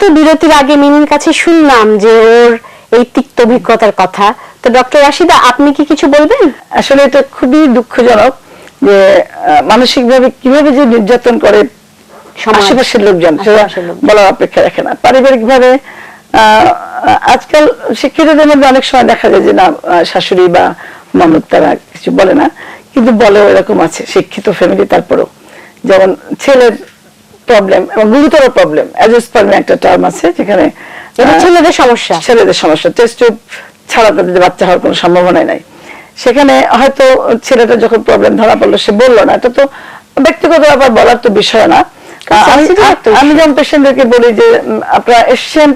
তো বিরতির আগে মিমির কাছে শুনলাম যে ওর এই তিক্ত অভিজ্ঞতার কথা। তো ডক্টর রাশিদা আপনি কি কিছু বলবেন? আসলে এটা খুবই দুঃখজনক যে মানসিক ভাবে কীভাবে যে নির্যাতন করে আশেপাশের লোকজন। বলার অপেক্ষা রাখে না। পারিবারিক ভাবে আজকাল শিক্ষিতদের মধ্যে অনেক সময় দেখা যায় যে না শাশুড়ি বা ননদ তারা কিছু বলে না কিন্তু বলেও এরকম আছে শিক্ষিত ফ্যামিলি তারপরেও। যেমন ছেলের প্রবলেম এবং গুরুতর প্রবলেম অ্যাজোস্পার্ম একটা টার্ম আছে যেখানে ছেলেদের সমস্যা। ছেলেদের সমস্যা টেস্ট টিউব ছাড়া তাদের বাচ্চা হওয়ার কোনো সম্ভাবনাই নাই। সেখানে হয়তো ছেলেটা যখন প্রবলেম ধরা পড়ল সে বলল না এটা তো ব্যক্তিগত ব্যাপার বলার তো বিষয় না। আমি sensitive আমি যেমন পেশেন্টদেরকে বলি যে আপনারা এসছেন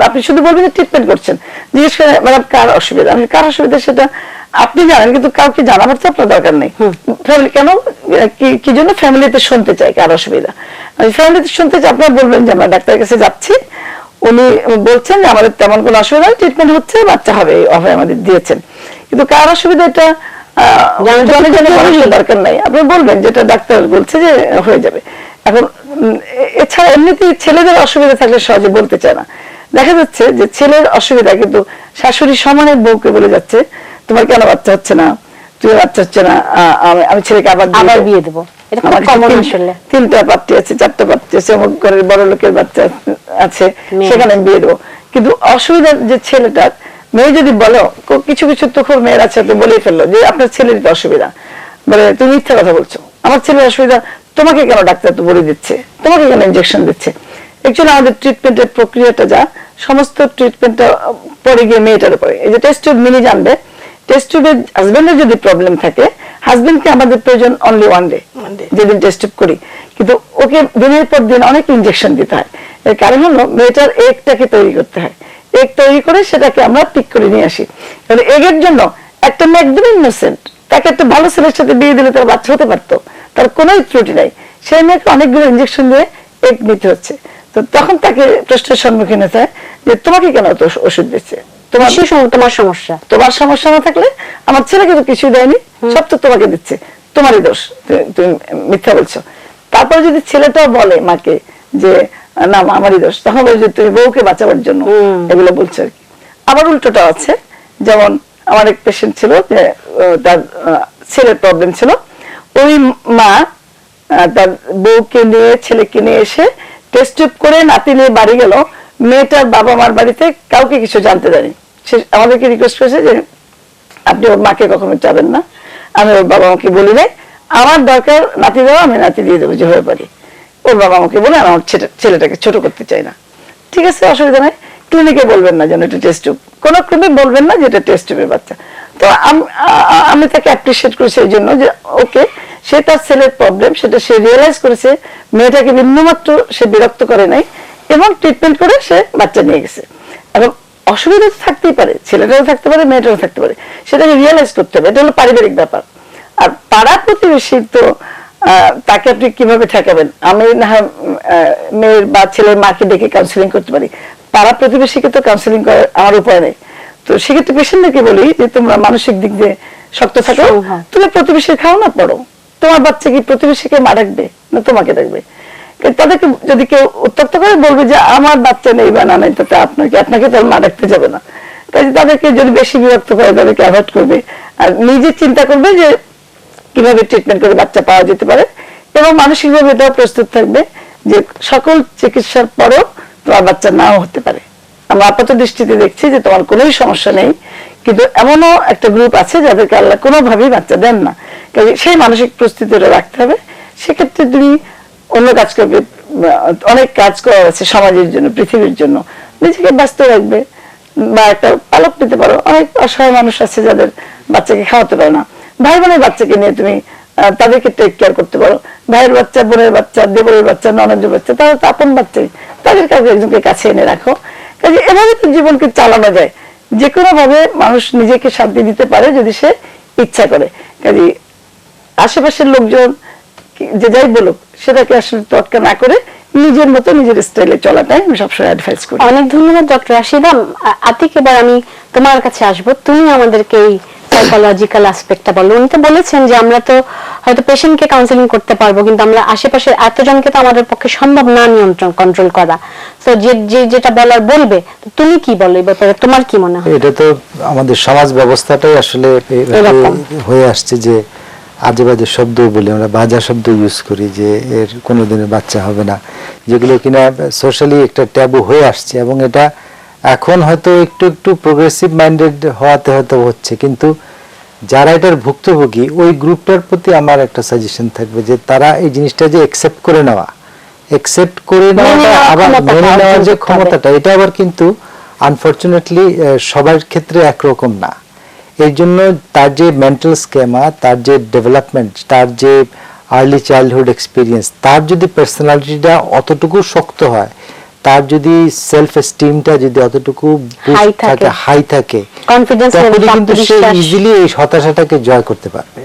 আপনি শুধু বলবেন যে ট্রিটমেন্ট করছেন। জিজ্ঞেস করে ম্যাডাম কার অসুবিধা? আমি কার অসুবিধা? সেটা আপনি জানেন কিন্তু কাউকে জানাবার তো আপনার দরকার নেই। ফ্যামিলি কেন? কি- জন্য ফ্যামিলিতে শুনতে চাই কার অসুবিধা? আমি ফ্যামিলিতে শুনতে চাই আপনারা বলবেন যে আমরা ডাক্তারের কাছে যাচ্ছি। উনি বলছেন যে আমাদের তেমন কোনো অসুবিধা ট্রিটমেন্ট হচ্ছে বাচ্চা হবে এই অভয় আমাদের দিয়েছেন। কিন্তু কার অসুবিধা এটা? দরকার নাই। আপনি বলবেন যেটা ডাক্তার বলছে যে হয়ে যাবে। এখন এছাড়া এমনিতেই ছেলেদের অসুবিধা থাকলে সহজে বলতে চায় না। দেখা যাচ্ছে যে ছেলের অসুবিধা কিন্তু শাশুড়ি সমানের বউকে বলে যাচ্ছে তোমার কেন বাচ্চা হচ্ছে না? তুমি বাচ্চা হচ্ছে না আমি- ছেলেকে আবার আবার বিয়ে দেবো। তিনটা পাত্রী আছে চারটা পাত্রী আছে অমুক ঘরের বড় লোকের বাচ্চা আছে সেখানে বিয়ে দেবো। কিন্তু অসুবিধা যে ছেলেটা মেয়ে যদি বলো কিছু কিছু তুখর মেয়ের আছে তো বলেই ফেলল যে আপনার ছেলের অসুবিধা। বলে তুমি মিথ্যা কথা বলছো। আমার ছেলের অসুবিধা তোমাকে কেন ডাক্তার তো বলে দিচ্ছে? তোমাকে কেন ইনজেকশন দিচ্ছে? অ্যাকচুয়ালি আমাদের ট্রিটমেন্টের প্রক্রিয়াটা যা সমস্ত ট্রিটমেন্টটা পরে গিয়ে মেয়েটার উপরে। এই যে টেস্ট টিউব মিনি জানবে টেস্ট হাজবেন্ডের যদি প্রবলেম থাকে হাজবেন্ডকে আমাদের প্রয়োজন অনলি ওয়ান ডে যেদিন টেস্ট টিউব করি। কিন্তু ওকে দিনের পর দিন অনেক ইনজেকশন দিতে হয়। এর কারণ হলো মেয়েটার এগটাকে তৈরি করতে হয়। এগ তৈরি করে সেটাকে আমরা পিক করে নিয়ে আসি। কারণ এগের জন্য একটা মেয়ে একদম ইনোসেন্ট তাকে একটা ভালো ছেলের সাথে বিয়ে দিলে তার বাচ্চা হতে পারতো তার কোনো ত্রুটি নাই। সেই মেয়েকে অনেকগুলো ইনজেকশন দিয়ে এগ নিতে হচ্ছে। তো তখন তাকে প্রশ্নের সম্মুখীন হতে হয় যে তোমাকে কেন তো ওষুধ দিচ্ছে? তোমার তোমার সমস্যা? তোমার সমস্যা না থাকলে আমার ছেলেকে তো কিছু দেয়নি সব তো তোমাকে দিচ্ছে তোমারই দোষ তুমি- মিথ্যা বলছো। তারপরে যদি ছেলেটাও বলে মাকে যে না আমারই দোষ তখন বলে যে তুমি বউকে বাঁচাবার জন্য এগুলো বলছো আর কি। আবার উল্টোটা আছে যেমন আমার এক পেশেন্ট ছিল যে তার ছেলের প্রবলেম ছিল। ওই মা তার বউকে নিয়ে ছেলেকে নিয়ে এসে টেস্ট টিউব করে নাতি নিয়ে বাড়ি গেল। মেয়েটার বাবা মার বাড়িতে কাউকে কিছু জানতে দেয়নি। সে আমাদেরকে রিকোয়েস্ট করেছে যে, আপনি ওর মাকে কখনো চাবেন না। আমি ওর বাবা মাকে বলি নাই। আমার দরকার নাতি দেওয়া, আমি নাতি দিয়ে দেবো যেভাবে পারি। ওর বাবা আমাকে বলে আমি আমার ছেলে- ছেলেটাকে ছোট করতে চাই না। ঠিক আছে, অসুবিধা নাই। ক্লিনিকে বলবেন না যেন এটা টেস্ট টিউব কোনো ক্লিনিক বলবেন না যে এটা টেস্ট টিউবের বাচ্চা। তো আম- তাকে অ্যাপ্রিসিয়েট করেছি এই জন্য যে ওকে সে তার ছেলের প্রবলেম সেটা সে রিয়েলাইজ করেছে মেয়েটাকে বিন্দুমাত্র সে বিরক্ত করে নাই এবং ট্রিটমেন্ট করে সে বাচ্চা নিয়ে গেছে। এবং অসুবিধা তো থাকতেই পারে ছেলেটাও থাকতে পারে মেয়েটাও থাকতে পারে। সেটাকে রিয়েলাইজ করতে হবে এটা হলো পারিবারিক ব্যাপার। আর পাড়া প্রতিবেশী তো তাকে আপনি কীভাবে ঠেকাবেন? আমি না হয় মেয়ের বা ছেলের মাকে ডেকে কাউন্সিলিং করতে পারি। পাড়া প্রতিবেশীকে তো কাউন্সিলিং করার আমার উপায় নেই। তো সেক্ষেত্রে পেশেন্টদেরকে বলি যে তোমরা মানসিক দিক দিয়ে শক্ত থাকো। তুমি প্রতিবেশীর খাও না পড়ো। তোমার বাচ্চা কি প্রতিবেশীকে মা ডাকবে না তোমাকে ডাকবে? তাদেরকে যদি কেউ উত্তপ্ত করে বলবে যে, আমার বাচ্চা নেই বা না নেই, তাতে আপনাকে আপনাকে তার মা ডাকতে যাবে না। কাজে তাদেরকে যদি বেশি বিরক্ত করে, তাদেরকে অ্যাভয়েড করবে। আর নিজে চিন্তা করবে যে, কীভাবে ট্রিটমেন্ট করে বাচ্চা পাওয়া যেতে পারে এবং মানসিকভাবে এটাও প্রস্তুত থাকবে যে, সকল চিকিৎসার পরও তোমার বাচ্চা নাও হতে পারে। আমরা আপাত দৃষ্টিতে দেখছি যে তোমার কোনোই সমস্যা নেই, কিন্তু এমনও একটা গ্রুপ আছে যাদেরকে আল্লাহ কোনোভাবেই বাচ্চা দেন না। কাজে সেই মানসিক প্রস্তুতিটা রাখতে হবে। সেক্ষেত্রে তুমি অন্য কাজ করবে, অনেক কাজ করার আছে সমাজের জন্য, পৃথিবীর জন্য। নিজেকে ব্যস্ত রাখবে বা একটা পালক পেতে পারো। অনেক অসহায় মানুষ আছে যাদের বাচ্চাকে খাওয়াতে পারে না। ভাই বোনের বাচ্চাকে নিয়ে তুমি তাদেরকে টেক কেয়ার করতে পারো। ভাইয়ের বাচ্চা, বোনের বাচ্চা, দেবরের বাচ্চা, ননদের বাচ্চা, তারা তো আপন বাচ্চাই। তাদের কাছে একজনকে কাছে এনে রাখো। কাজে এভাবে তো জীবনকে চালানো যায়। যে কোনো ভাবে মানুষ নিজেকে শান্তি দিতে পারে যদি সে ইচ্ছা করে। কাজে আশেপাশের লোকজন যে যাই বলুক, সেটাকে আসলে তটকা না করে নিজের মতো নিজের স্টাইলে চলাটাই আমি সবসময় অ্যাডভাইস করি। অনেক ধন্যবাদ ডক্টর আশিদাম আতিক, এবার আমি তোমার কাছে আসব। তুমি আমাদেরকে এই সাইকোলজিক্যাল অ্যাসপেক্টটা বলো। উনি তো বলেছেন যে আমরা তো হয়তো পেশেন্টকে কাউন্সিলিং করতে পারব কিন্তু আমরা আশেপাশের এতজনকে তো আমাদের পক্ষে সম্ভব না নিয়ন্ত্রণ কন্ট্রোল করা। তো যে যে যেটা বলার বলবে তুমি কি বলো এই ব্যাপারে? তোমার কি মনে হয়? এটা তো আমাদের সমাজ ব্যবস্থাটাই আসলে হয়ে আসছে যে আজে বাজে শব্দ বলি আমরা বাজা শব্দ ইউজ করি যে এর কোনোদিনের বাচ্চা হবে না। যেগুলো কিনা সোশ্যালি একটা ট্যাবু হয়ে আসছে এবং এটা এখন হয়তো একটু একটু প্রোগ্রেসিভ মাইন্ডেড হওয়াতে হয়তো হচ্ছে কিন্তু যারা এটার ভুক্তভোগী ওই গ্রুপটার প্রতি আমার একটা সাজেশন থাকবে যে তারা এই জিনিসটা যে অ্যাকসেপ্ট করে নেওয়া একসেপ্ট করে নেওয়াটা আবার মেনে নেওয়ার যে ক্ষমতাটা এটা আবার কিন্তু আনফর্চুনেটলি সবার ক্ষেত্রে একরকম না। এই জন্য তার যে মেন্টাল স্কেমা তার যে ডেভেলপমেন্ট তার যে আর্লি চাইল্ডহুড এক্সপিরিয়েন্স তার যদি পার্সোনালিটিটা অতটুকু শক্ত হয় তার যদি সেলফ এস্টিমটা যদি অতটুকু থাকে। হাই থাকে level, তখনই কিন্তু সে ইজিলি এই হতাশাটাকে জয় করতে পারবে।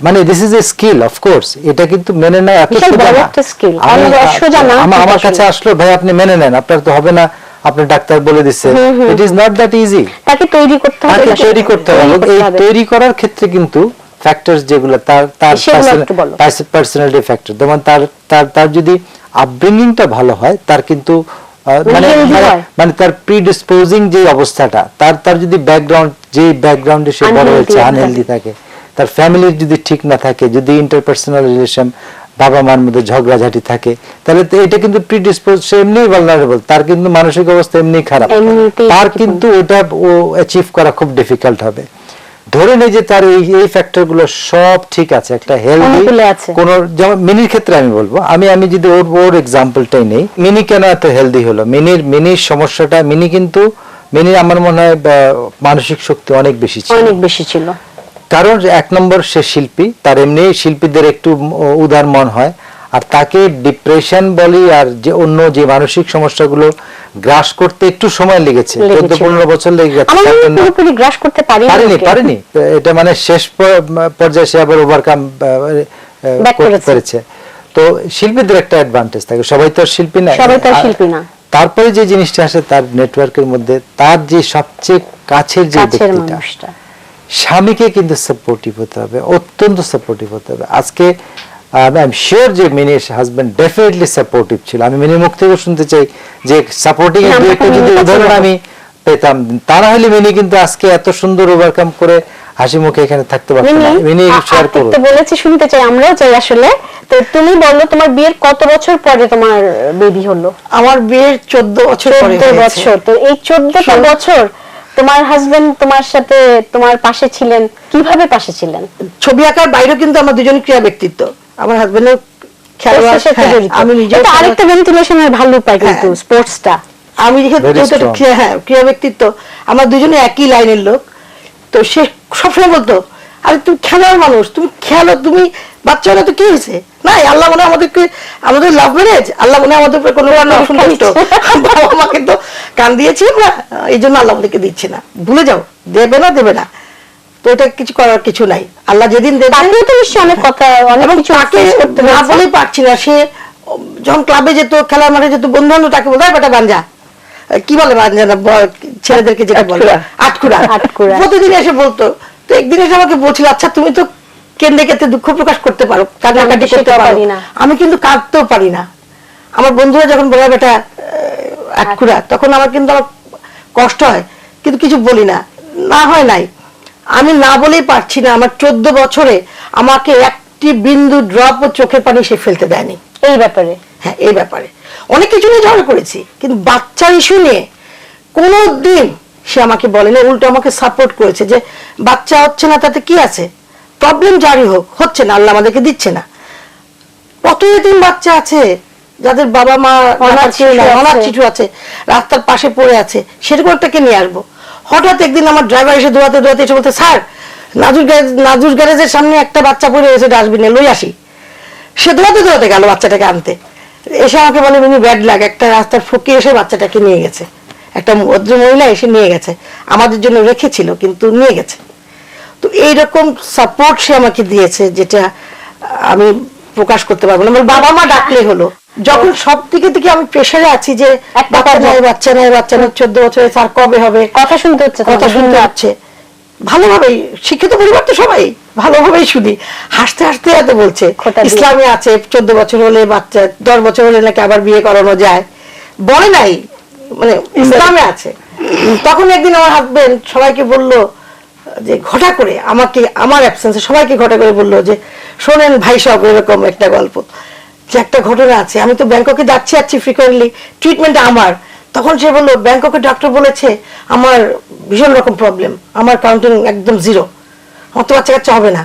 মানে this is a skill of course এটা কিন্তু মেনে নেওয়া এত বড় একটা skill। আমি- অনেক সোজা না, আমার কাছে আসলো ভাই আপনি মেনে নেন আপনার তো হবে না আপনার ডাক্তার বলে দিচ্ছে it is not that easy তাকে তৈরি করতে হবে তাকে তৈরি করতে হবে। এই তৈরি করার ক্ষেত্রে কিন্তু ফ্যাক্টরস যেগুলো তার তার পার্সোনালিটি ফ্যাক্টর যেমন তার তার তার যদি আপব্রিঙ্গিংটা ভালো হয় তার কিন্তু মানে মানে- মানে তার প্রিডিসপোজিং যে অবস্থাটা তার তার যদি ব্যাকগ্রাউন্ড যে ব্যাকগ্রাউন্ডে সে বড় হয়েছে আনহেলদি থাকে তার ফ্যামিলির যদি ঠিক না থাকে যদি ইন্টারপার্সোনাল রিলেশন বাবা মার মধ্যে ঝগড়াঝাটি থাকে তাহলে তো এটা কিন্তু প্রিডিসপোজ সে এমনি ভালনারেবল তার কিন্তু মানসিক অবস্থা এমনি খারাপ। তার কিন্তু ওটা ও অ্যাচিভ করা খুব ডিফিকাল্ট হবে। ধরে নেই যে তার এই এই ফ্যাক্টরগুলো সব ঠিক আছে একটা হেলদি কোন যেমন মিনির ক্ষেত্রে আমি বলব আমি আমি যদি ওর ওর এক্সাম্পলটাই নেই মিনি কেন এত হেলদি হলো? মিনির মিনির সমস্যাটা মিনি কিন্তু মিনি আমার মনে হয় মানসিক শক্তি অনেক বেশি ছিল। অনেক বেশি ছিল। কারণ এক নম্বর সে শিল্পী তার এমনি শিল্পীদের একটু উদার মন হয়। আর তাকে ডিপ্রেশন বলি আর যে অন্য যে মানসিক সমস্যাগুলো গ্রাস করতে একটু সময় লেগেছে চোদ্দ পনেরো বছর লেগে গেছে। পুরোপুরি গ্রাস করতে পারি পারেনি পারেনি। এটা মানে শেষ পর্যায়ে সে আবার ওভারকাম করেছে। তো শিল্পীদের একটা অ্যাডভান্টেজ থাকে। সবাই তো শিল্পী না। সবাই তো শিল্পী না। তারপরে যে জিনিসটা আসে তার নেটওয়ার্কের মধ্যে তার যে সবচেয়ে কাছের যে ব্যক্তিটা স্বামীকে কিন্তু সাপোর্টিভ হতে হবে অত্যন্ত সাপোর্টিভ হতে হবে। আজকে আই এম শিওর যে মিনির হাজবেন্ড ডেফিনেটলি সাপোর্টিভ ছিল। আমি মিনির মুখ থেকে শুনতে চাই যে সাপোর্টিং এর একটা যদি উদাহরণ আমি পেতাম তা না হলে মিনি কিন্তু আজকে এত সুন্দর ওভারকাম করে হাসি মুখে এখানে থাকতে পারতো না। মিনি শেয়ার করুন তো বলেছি শুনতে চাই আমরাও চাই আসলে। তো তুমি বলো তোমার বিয়ের কত বছর পরে তোমার বেবি হলো? আমার বিয়ের চোদ্দ বছর পরে। বছর। তো এই চোদ্দটা ষোলো- বছর তোমার হাজবেন্ড তোমার সাথে তোমার পাশে ছিলেন? কীভাবে পাশে ছিলেন? ছবি আঁকার বাইরেও কিন্তু আমার দুজনের ক্রিয়া ব্যক্তিত্ব আমার হাজবেন্ডের খেলোয়াড় হ্যাঁ, জড়িত। আমি নিজেও এটা আরেকটা ভেন্টিলেশনের ভালো উপায় কিন্তু হ্যাঁ। স্পোর্টসটা আমি যেহেতু. ক্রিয়া- হ্যাঁ ক্রিয়া ব্যক্তিত্ব আমার দুজনে একই লাইনের লোক তো সে সবসময় বলতো আরে তুমি খেলার মানুষ তুমি খেলো তুমি বাচ্চা হলে তো কি হয়েছে? না আল্লাহ মনে হয় আমাদেরকে আমাদের লাভ ম্যারেজ আল্লাহ মনে হয় আমাদের উপরে কোনো রান্না অসন্তুষ্ট বাবা মাকে তো কান দিয়েছি আমরা এই জন্য আল্লাহ আমাদেরকে দিচ্ছে না। ভুলে যাও দেবে না দেবে না। তো এটা কিছু করার কিছু নাই। আল্লাহ যেদিন দেবে তাকেও তো নিশ্চয়ই অনেক কথা অনেক কিছু তাকে face করতে না। বলেই পারছি না সে যখন ক্লাবে যেত খেলার মাঠে যেত বন্ধু বান্ধব তাকে বলতো বেটা বাঞ্জা। কি বলে বাঞ্জা না ছেলেদেরকে যেটা বলে। আটকুরা। আটকুরা আটকুরা। প্রতিদিন এসে বলতো। তো একদিন এসে আমাকে বলছিল আচ্ছা তুমি তো কেন্দ্রে কেতে দুঃখ প্রকাশ করতে পারো কান্নাকাটি করতে পারো। না। আমি কিন্তু কাঁদতেও পারি না। আমার বন্ধুরা যখন বলে বেটা আহ, আটকুরা তখন আমার কিন্তু আমার কষ্ট হয়। কিন্তু কিছু বলি না। না হয় নাই। আমি না বলেই পারছি না আমার চোদ্দ বছরে আমাকে একটি বিন্দু ড্রপ ও চোখের পানি সে ফেলতে দেয়নি। এই ব্যাপারে? হ্যাঁ এই ব্যাপারে। অনেক কিছু নিয়ে ঝগড়া করেছি কিন্তু বাচ্চার ইস্যু নিয়ে কোনো দিন সে আমাকে বলেনি উল্টো আমাকে সাপোর্ট করেছে যে বাচ্চা হচ্ছে না তাতে কি আছে? প্রবলেম জারি হোক হচ্ছে না আল্লাহ আমাদেরকে দিচ্ছে না। কত এতিম বাচ্চা আছে যাদের বাবা মা অনাথ। শিশু আছে। রাস্তার পাশে পড়ে আছে সেরকম একটাকে নিয়ে আসব? হঠাৎ একদিন আমার ড্রাইভার এসে দৌড়াতে দোয়াতে এসে বলতে স্যার, নাজুর নাজুর গ্যারেজের সামনে একটা বাচ্চা পড়ে রয়েছে ডাস্টবিনে লই আসি। সে দৌড়াতে দৌড়াতে গেল বাচ্চাটাকে আনতে। এসে আমাকে বলে মিনি ব্যাড লাগ একটা রাস্তার ফুকে এসে বাচ্চাটাকে নিয়ে গেছে। একটা ভদ্র মহিলা এসে নিয়ে গেছে। আমাদের জন্য রেখেছিল, কিন্তু নিয়ে গেছে। তো এইরকম সাপোর্ট সে আমাকে দিয়েছে, যেটা আমি প্রকাশ করতে পারব না। আমার বাবা মা ডাকলে হলো। যখন সব দিকে থেকে আমি প্রেশারে আছি যে একটা বাচ্চা নাই। বাচ্চা নাই বাচ্চা নাই চোদ্দ বছরে স্যার কবে হবে? কথা শুনতে হচ্ছে কথা শুনতে হচ্ছে। ভালোভাবেই শিক্ষিত পরিবার তো সবাই ভালোভাবেই শুনি। হাসতে হাসতে এত বলছে ইসলামে আছে চোদ্দ বছর হলে বাচ্চা দশ বছর হলে নাকি আবার বিয়ে করানো যায়। বলে নাই মানে ইসলামে আছে। তখন একদিন আমার হাজবেন্ড সবাইকে বলল যে ঘটা করে আমাকে আমার অ্যাবসেন্সে সবাইকে ঘটা করে বলল যে শোনেন ভাই সব এরকম একটা গল্প। যে একটা ঘটনা আছে, আমি তো ব্যাংককে যাচ্ছি যাচ্ছি ফ্রিকোয়েন্টলি ট্রিটমেন্ট আমার। তখন সে বলল, ব্যাংককে ডক্টর বলেছে, আমার ভীষণ রকম প্রবলেম আমার কাউন্টিং একদম জিরো আমার তো বাচ্চা কাচ্চা হবে না।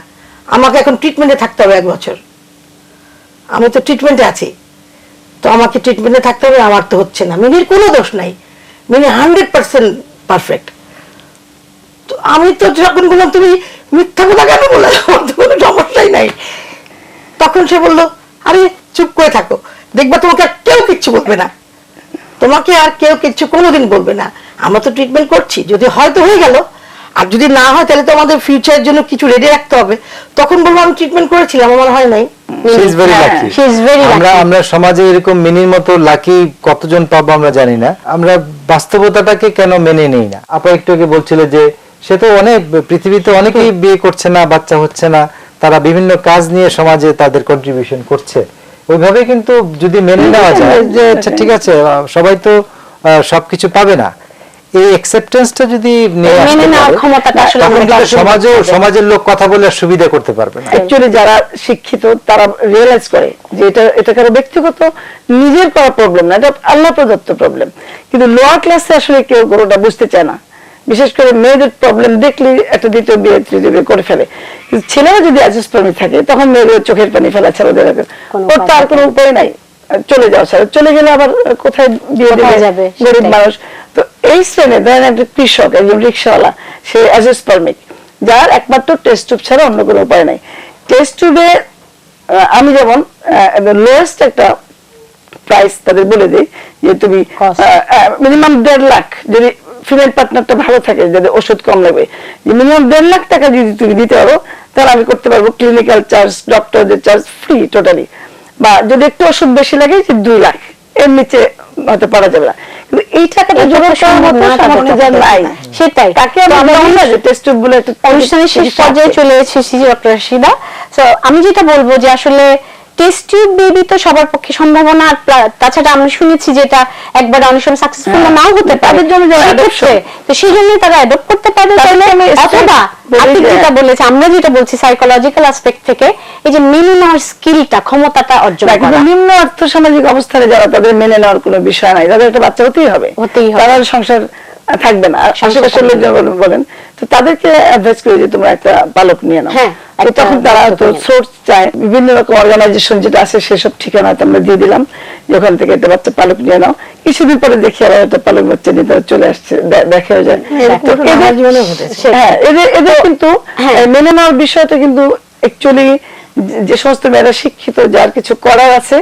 আমাকে এখন ট্রিটমেন্টে থাকতে হবে এক বছর। আমি তো ট্রিটমেন্টে আছি। তো আমাকে ট্রিটমেন্টে থাকতে হবে, আমার তো হচ্ছে না। মিনির কোনো দোষ নাই। মিনি হান্ড্রেড পার্সেন্ট পারফেক্ট তো আমি তো যখন বললাম, তুমি মিথ্যা কথা কেন বলে আমার তো কোনো সমস্যাই নাই। তখন সে বলল, আরে চুপ করে থাকো। দেখবা তোমাকে আর কেউ কিচ্ছু বলবে না। তোমাকে আর কেউ কিচ্ছু কোনোদিন বলবে না। আমরা তো ট্রিটমেন্ট করছি। যদি হয়তো হয়ে গেল। আর যদি না হয় তাহলে তো আমাদের ফিউচারের জন্য কিছু রেডি রাখতে হবে। তখন বলব আমি ট্রিটমেন্ট করেছিলাম আমার হয় নাই। হ্যাঁ, আমরা আমরা সমাজে এরকম মিনির মতো লাকি কতজন পাবো আমরা জানি না। আমরা বাস্তবতাটাকে কেন মেনে নেই না? আপা একটু আগে বলছিল যে সে তো অনেক পৃথিবীতে অনেকেই বিয়ে করছে না বাচ্চা হচ্ছে না। তারা বিভিন্ন কাজ নিয়ে সমাজে তাদের কন্ট্রিবিউশন করছে। ওইভাবে কিন্তু যদি মেনে নেওয়া যায় যে আচ্ছা ঠিক আছে সবাই তো সবকিছু পাবে না। এই অ্যাকসেপ্টেন্সটা যদি মেনে নেওয়ার ক্ষমতাটা আসলে কাছে সমাজের লোক কথা বলে সুবিধা করতে পারবে না। অ্যাকচুয়ালি যারা শিক্ষিত তারা রিয়েলাইজ করে যে এটা এটা কারও ব্যক্তিগত নিজের করা প্রবলেম না এটা আল্লাহ প্রদত্ত প্রবলেম কিন্তু লোয়ার ক্লাসে আসলে কেউ ওটা বুঝতে চায় না। বিশেষ করে মেয়েদের প্রবলেম দেখলে একটা দ্বিতীয় বিয়ে তৃতীয় বিয়ে করে ফেলে। কিন্তু ছেলেরা যদি অ্যাডজাস্ট থাকে তখন মেয়েদের চোখের পানি ফেলা ছাড়া ওদের ওর উপায় তার কোনো উপায় নাই। চলে যাওয়া ছাড়া। চলে গেলে আবার কোথায় বিয়ে দেবে? যাবে? গরিব মানুষ। তো এই শ্রেণি ধরেন একটা কৃষক একজন রিক্সাওয়ালা সে অ্যাজেস পারমিট যার একমাত্র টেস্ট টিউব ছাড়া অন্য কোনো উপায় নাই। টেস্ট টিউবে আমি যেমন লোয়েস্ট একটা প্রাইস তাদের বলে দিই যে তুমি. মিনিমাম দেড় লাখ যদি ফিমেল পার্টনারটা ভালো থাকে যদি ওষুধ কম লাগবে। মিনিমাম দেড় লাখ টাকা যদি তুমি দিতে পারো তাহলে আমি করতে পারব ক্লিনিক্যাল চার্জ ডক্টরদের চার্জ ফ্রি টোটালি বা যদি একটু ওষুধ বেশি লাগে যে দুই লাখ। এর নিচে হয়তো পারা যাবে না। কিন্তু এই টাকাটা জোগাড় করার মতো সামর্থ্য নাই। সেটাই। তাকে আমরা যে টেস্ট টিউব বলে একটা অনুষ্ঠানের শেষ পর্যায়ে চলে এসেছি ডক্টর তো আমি যেটা বলব যে আসলে টেস্ট টিউব বেবি তো সবার পক্ষে সম্ভাবনা আর তাছাড়া আমি শুনেছি যেটা একবার অনেক সময় সাকসেসফুল। নাও হতে পারে জন্য তো সেই জন্য তারা অ্যাডপ্ট করতে পারে তাহলে অথবা আপনি যেটা বলেছে আমরা যেটা বলছি সাইকোলজিক্যাল অ্যাসপেক্ট থেকে এই যে মেনে নেওয়ার স্কিলটা ক্ষমতাটা অর্জন করা নিম্ন অর্থ সামাজিক অবস্থানে যারা তাদের মেনে নেওয়ার কোনো বিষয় নাই তাদের একটা বাচ্চা হতেই হবে হতেই হবে। তারা সংসার থাকবে না। আশেপাশের থাকবে লোকজন বলেন- তো তাদেরকে অ্যাডভাইস করি যে তোমরা একটা পালক নিয়ে নাও। হ্যাঁ, আর তখন তারা তো সোর্স চায়। বিভিন্ন রকম অর্গানাইজেশন যেটা আছে সেসব ঠিকানা তো আমরা দিয়ে দিলাম যে ওখান থেকে একটা বাচ্চা পালক নিয়ে নাও। কিছুদিন পরে দেখি আবার একটা পালক বাচ্চা নিয়ে তারা চলে আসছে দেখা হয়ে যায় তো জীবনেও ঘটেছে। হ্যাঁ এদের এদের কিন্তু হ্যাঁ। মেনে নেওয়ার বিষয়টা কিন্তু অ্যাকচুয়ালি যে সমস্ত মেয়েরা শিক্ষিত যার কিছু করার আছে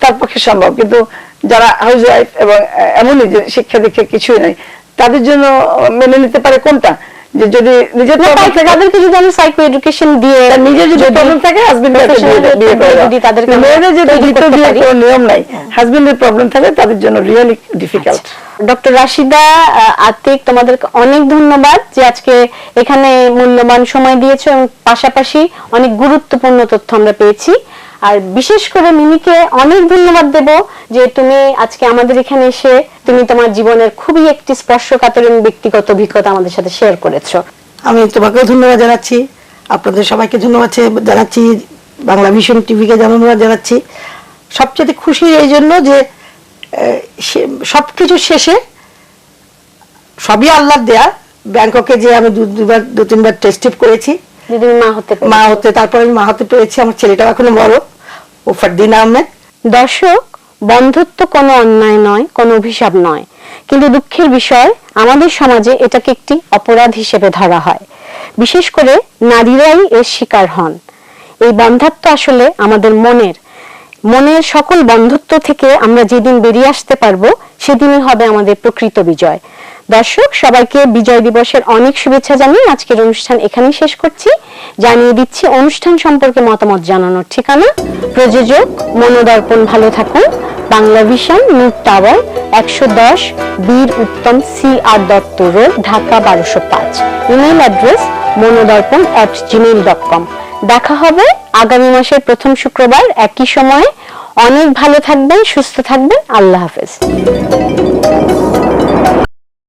তার পক্ষে সম্ভব। কিন্তু যারা হাউস ওয়াইফ এবং এমনই যে শিক্ষা দীক্ষা কিছুই নাই তাদের জন্য মেনে নিতে পারে কোনটা? যে যদি নিজের তাই- থাকে তাদেরকে যদি আমি সাইকো এডুকেশন দিয়ে নিজের যদি প্রবলেম থাকে হাজবেন্ডের বিয়ে করে যদি তাদেরকে মেয়েদের দ্বিতীয় বিয়ে কোনো নিয়ম নাই হাজবেন্ডের প্রবলেম থাকে তাদের জন্য really difficult doctor Rashida Atiq তোমাদেরকে অনেক ধন্যবাদ যে আজকে এখানে মূল্যবান সময় দিয়েছ এবং পাশাপাশি অনেক গুরুত্বপূর্ণ তথ্য আমরা পেয়েছি। আর বিশেষ করে মিনিকে অনেক ধন্যবাদ দেব যে তুমি আজকে আমাদের এখানে এসে তুমি তোমার জীবনের খুবই একটি স্পর্শকাতর ব্যক্তিগত অভিজ্ঞতা আমাদের সাথে শেয়ার করেছ। আমি তোমাকেও ধন্যবাদ জানাচ্ছি। আপনাদের সবাইকে ধন্যবাদ জানাচ্ছি। বাংলা ভিশন টিভিকে ধন্যবাদ জানাচ্ছি। সবচেয়ে খুশি এই জন্য যে সব কিছু শেষে সবই আল্লাহর দেয়া। ব্যাংককে যে আমি দু দু তিনবার টেস্ট করেছি। মা হতে মা হতে তারপর আমি মা হতে পেরেছি আমার ছেলেটাও এখনও বড়। ও ফারদিন আহমেদ। দর্শক বন্ধুত্ব কোনো অন্যায় নয় কোনো অভিশাপ নয়। কিন্তু দুঃখের বিষয় আমাদের সমাজে এটাকে একটি অপরাধ হিসেবে ধরা হয়। বিশেষ করে নারীরাই এর শিকার হন। এই বন্ধাত্ব আসলে আমাদের মনের। মনের সকল বন্ধুত্ব থেকে আমরা যেদিন বেরিয়ে আসতে পারব সেদিনই হবে আমাদের প্রকৃত বিজয়। দর্শক, সবাইকে বিজয় দিবসের অনেক শুভেচ্ছা জানিয়ে আজকের অনুষ্ঠান এখানেই শেষ করছি। জানিয়ে দিচ্ছি, অনুষ্ঠান সম্পর্কে মতামত জানানোর ঠিকানা। প্রযোজক মনোদর্পণ, ভালো থাকুন। বাংলা ভিশন নূর টাওয়ার, একশো দশ Bir Uttam C R Datta road, Dhaka বারোশো পাঁচ। Email address Monodarpan at Gmail dot com দেখা হবে আগামী মাসের প্রথম শুক্রবার একই সময়ে। অনেক ভালো থাকবেন, সুস্থ থাকবেন। আল্লাহ হাফেজ।